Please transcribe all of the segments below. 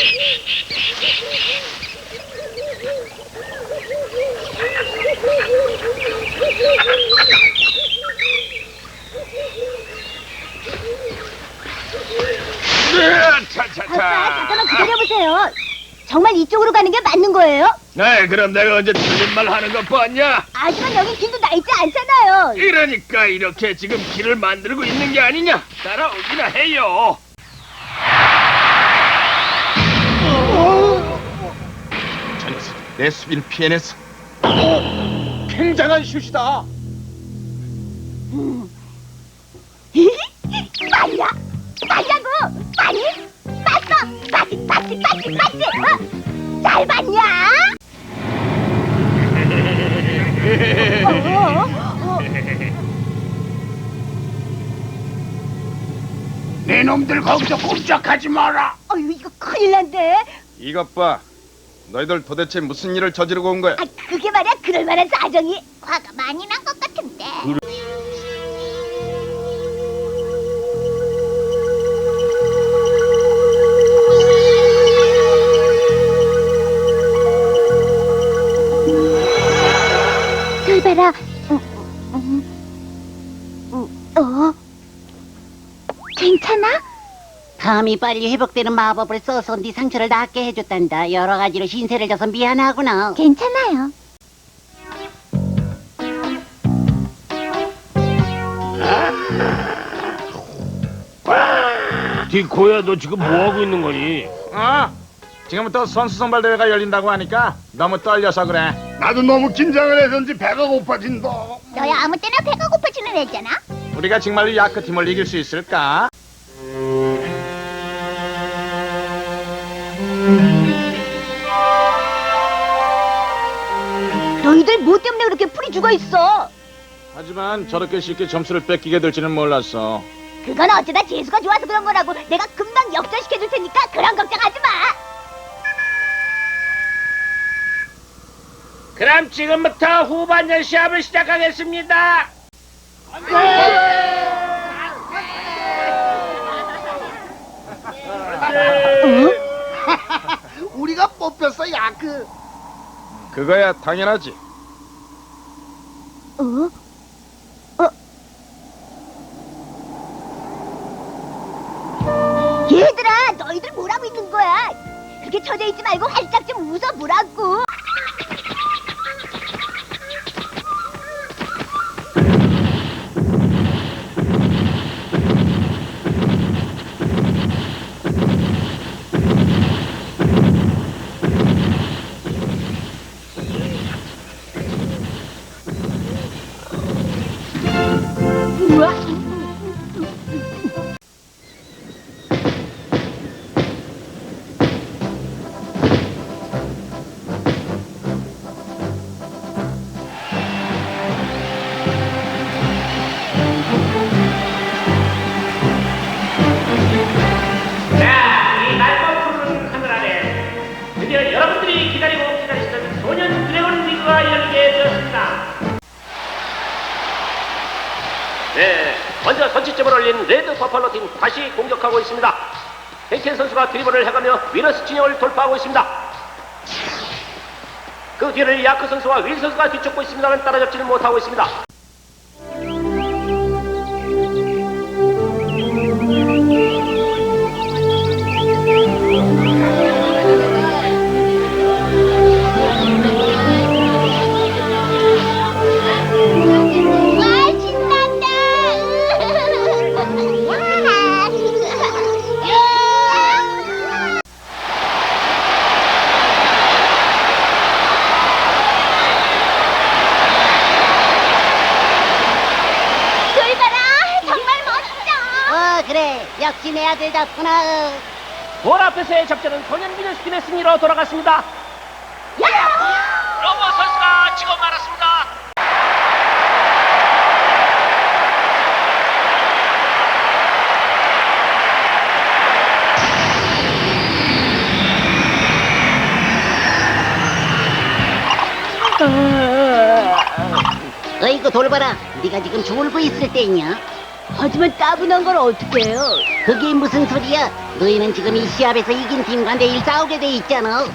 네. 잠깐만 기다려보세요. 정말 이쪽으로 가는 게 맞는 거예요? 네, 그럼 내가 언제 틀린 말 하는 거 봤냐? 하지만 여긴 길도 나 있지 않잖아요. 이러니까 이렇게 지금 길을 만들고 있는 게 아니냐? 따라오기나 해요. 내 수비를 피해냈어. 굉장한 슛이다. 말이야? 말이라고! 말이? 맞어! 맞지, 맞지, 맞지, 맞지! 어? 잘 봤냐? 어? 어? 내 놈들 거기서 꼼짝하지 마라. 어휴, 이거 큰일 난데? 이것 봐. 너희들 도대체 무슨 일을 저지르고 온 거야? 아, 그게 말이야, 그럴 만한 사정이. 화가 많이 난 것 같은데. 돌봐라. 음, 음, 음, 어? 괜찮아? 감이 빨리 회복되는 마법을 써서 네 상처를 낫게 해줬단다. 여러 가지로 신세를 져서 미안하구나. 괜찮아요. 디코야, 너 지금 뭐 하고 있는 거니? 어? 지금부터 선수 선발 대회가 열린다고 하니까 너무 떨려서 그래. 나도 너무 긴장을 해서인지 배가 고파진다. 너야 아무 때나 배가 고파지는 애잖아. 우리가 정말로 야크 팀을 이길 수 있을까? 너희들 뭐 때문에 그렇게 풀이 죽어 있어? 하지만 저렇게 쉽게 점수를 뺏기게 될지는 몰랐어. 그건 어쩌다 재수가 좋아서 그런 거라고 내가 금방 역전시켜 줄 테니까 그런 걱정하지 마. 그럼 지금부터 후반전 시합을 시작하겠습니다. 우리가 뽑혔어 야크. 그거야 당연하지. 어? 어? 얘들아, 너희들 뭐라고 있는 거야? 그렇게 쳐져 있지 말고 활짝 좀 웃어보라고. 네, 먼저 선취점을 올린 레드 버팔로 팀 다시 공격하고 있습니다. 헨켄 선수가 드리블을 해가며 위너스 진영을 돌파하고 있습니다. 그 뒤를 야크 선수와 윌 선수가 뒤쫓고 있습니다만 따라잡지는 못하고 있습니다. 아들 덕구나. 볼 앞에서의 접전은 소년 위너스 팀의 승리로 돌아갔습니다. 로버 선수가 지고 말았습니다. 어이구 돌봐라. 네가 지금 졸고 있을 때냐? 하지만 따분한 걸 어떻게 해요? 그게 무슨 소리야? 너희는 지금 이 시합에서 이긴 팀과 내일 싸우게 돼 있잖아.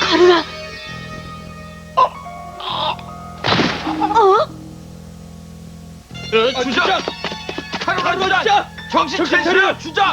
가루라. 어? 주자! 주자! 정신 차려! 주자!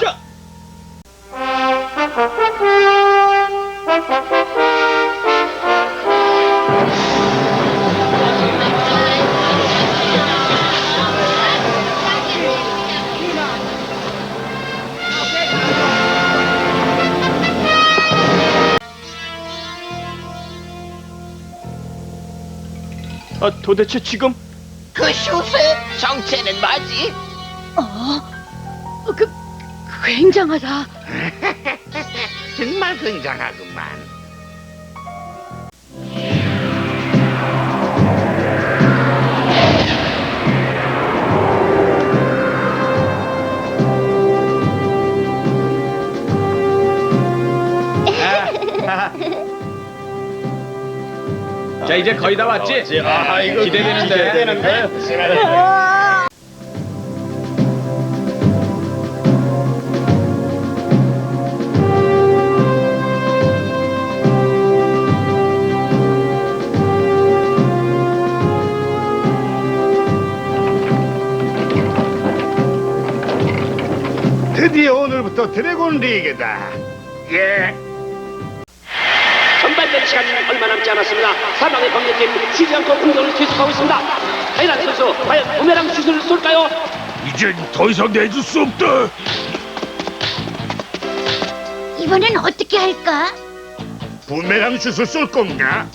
아, 도대체 지금 그 슛의 정체는 뭐지? 어, 그 굉장하다. 정말 굉장하구만. 자 이제 거의 다 왔지? 아 이거 기대되는데. 드디어 오늘부터 드래곤 리그다. 예. 선발전 시간 얼마 남지 않았습니다. 사방의 방역팀 쉬지 않고 공격을 계속하고 있습니다. 하이란 선수 과연 부메랑 슛을 쏠까요? 이젠 더 이상 내줄 수 없다. 이번엔 어떻게 할까? 부메랑 슛을 쏠 건가?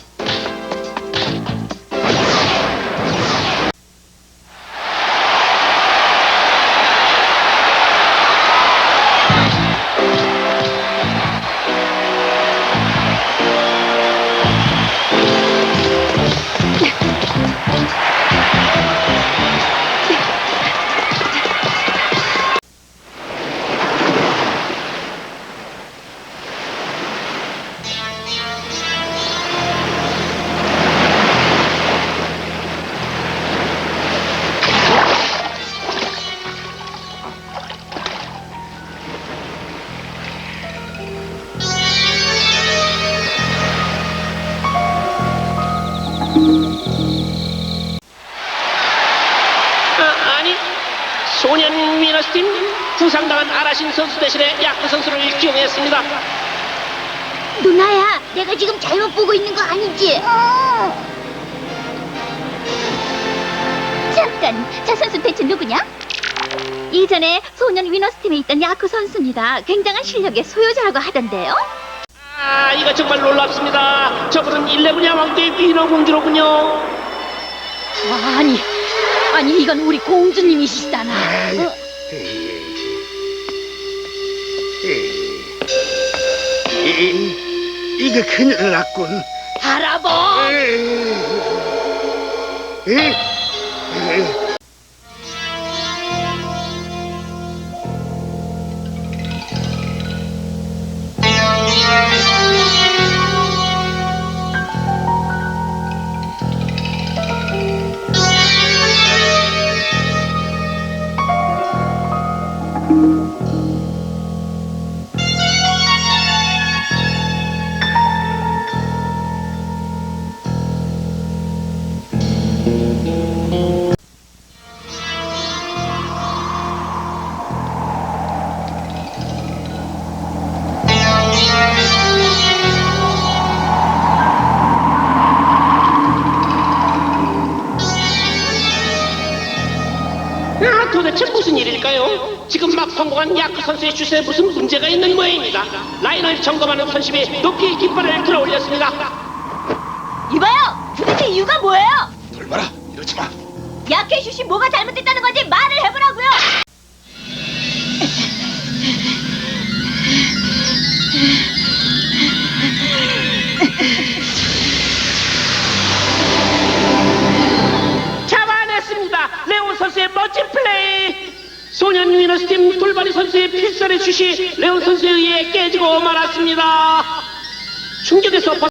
선수입니다. 굉장한 실력의 소유자라고 하던데요. 아 이거 정말 놀랍습니다. 저분은 일레븐 야왕대의 위너 공주로군요. 아니, 아니 이건 우리 공주님이시잖아. 이, 이거 큰일 났군. 할아버. 이, 이, 아, 선수의 슛에 무슨 문제가 있는 모양입니다. 라인을 점검하는 선심이 높이 깃발을 들어 올렸습니다. 이봐요, 도대체 이유가 뭐예요? 돌봐라 이러지 마. 야케 슛이 뭐가 잘못됐다는 건지 말을 해보라고요. 소년 위너스 팀 선수의 필살의 슛이 레온 선수에 의해 깨지고 말았습니다. 충격에서 벗...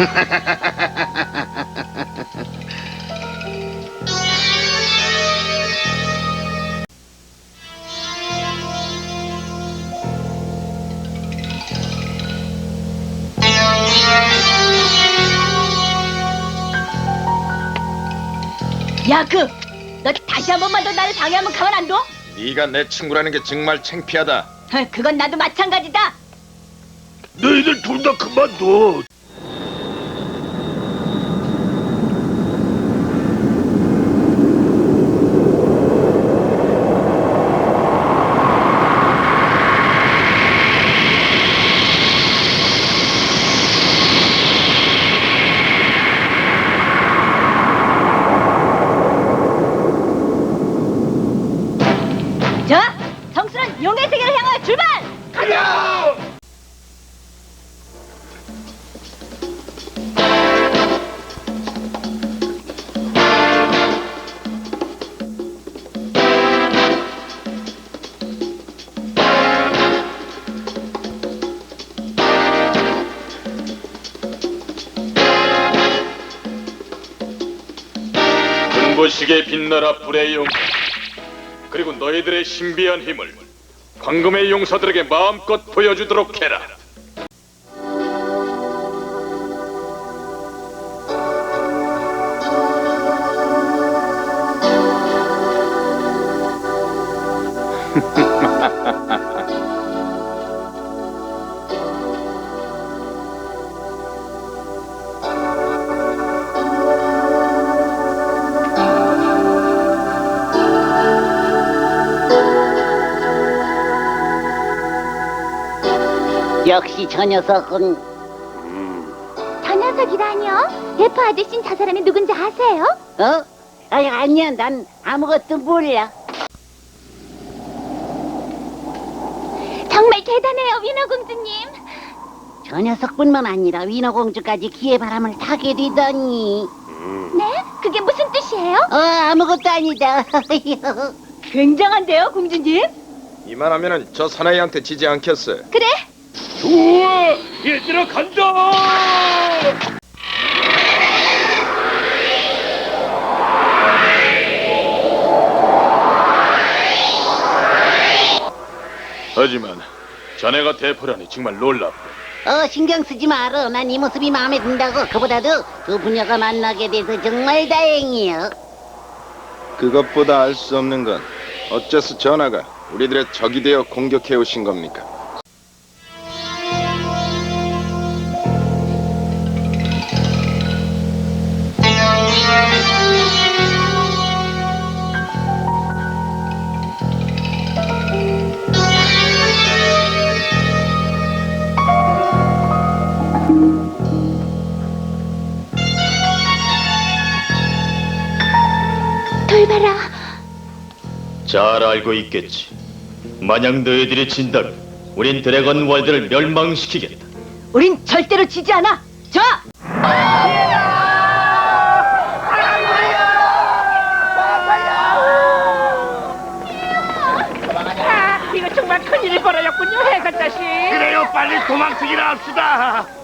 야크, 너 다시 한 번만 더 나를 방해하면 가만 안 둬? 네가 내 친구라는 게 정말 창피하다. 그건 나도 마찬가지다. 너희들 둘 다 그만둬. 눈부시게 빛나라 불의 용 그리고 너희들의 신비한 힘을 황금의 용사들에게 마음껏 보여주도록 해라. 역시 저 녀석은 저 녀석이라뇨? 대포 아저씨는 저 사람이 누군지 아세요? 어? 아니 아니야 난 아무것도 몰라 정말 대단해요, 위너 공주님. 저 녀석뿐만 아니라 위너공주까지 기의 바람을 타게 되다니 네? 그게 무슨 뜻이에요? 어 아무것도 아니다 굉장한데요, 공주님? 이만하면은 저 사나이한테 지지 않겠어. 그래, 우와, 얘들아 간다! 하지만 자네가 대포라니 정말 놀랍고 어 신경 쓰지 마라. 난이 모습이 마음에 든다고. 그보다도 두 부녀가 만나게 돼서 정말 다행이요. 그것보다 알 수 없는 건 어째서 전하가 우리들의 적이 되어 공격해 오신 겁니까? 잘 알고 있겠지. 만약 너희들이 진다면 우린 드래건 월드를 멸망시키겠다. 우린 절대로 지지 않아. 아, 이거 정말 큰일이 벌어졌군요, 해가 자식. 그래요, 빨리 도망치기나 합시다.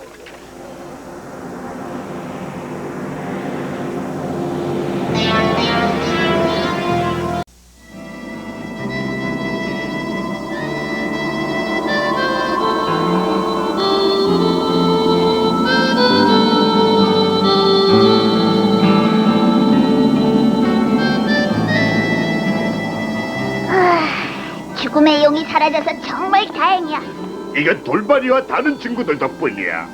이건 돌발이와 다른 친구들 덕분이야.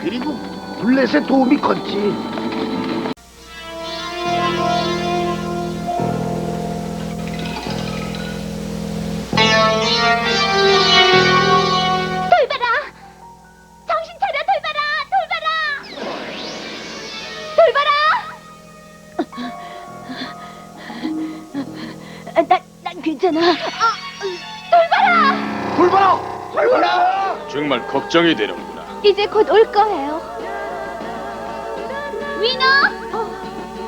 그리고 블렛의 도움이 컸지. 걱정이 되는구나. 이제 곧 올 거예요. 위너!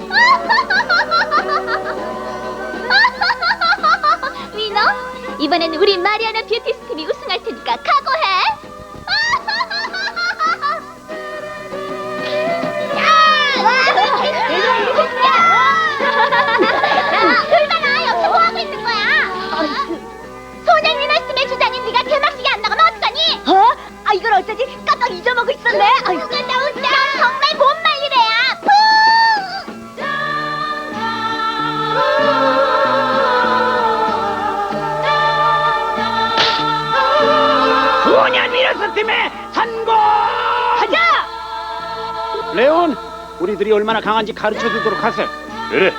위너, 이번엔 우리 마리아나 뷰티 스 팀이 우승할 테니까 각오 얼마나 강한지 가르쳐 주도록 하세. 그래.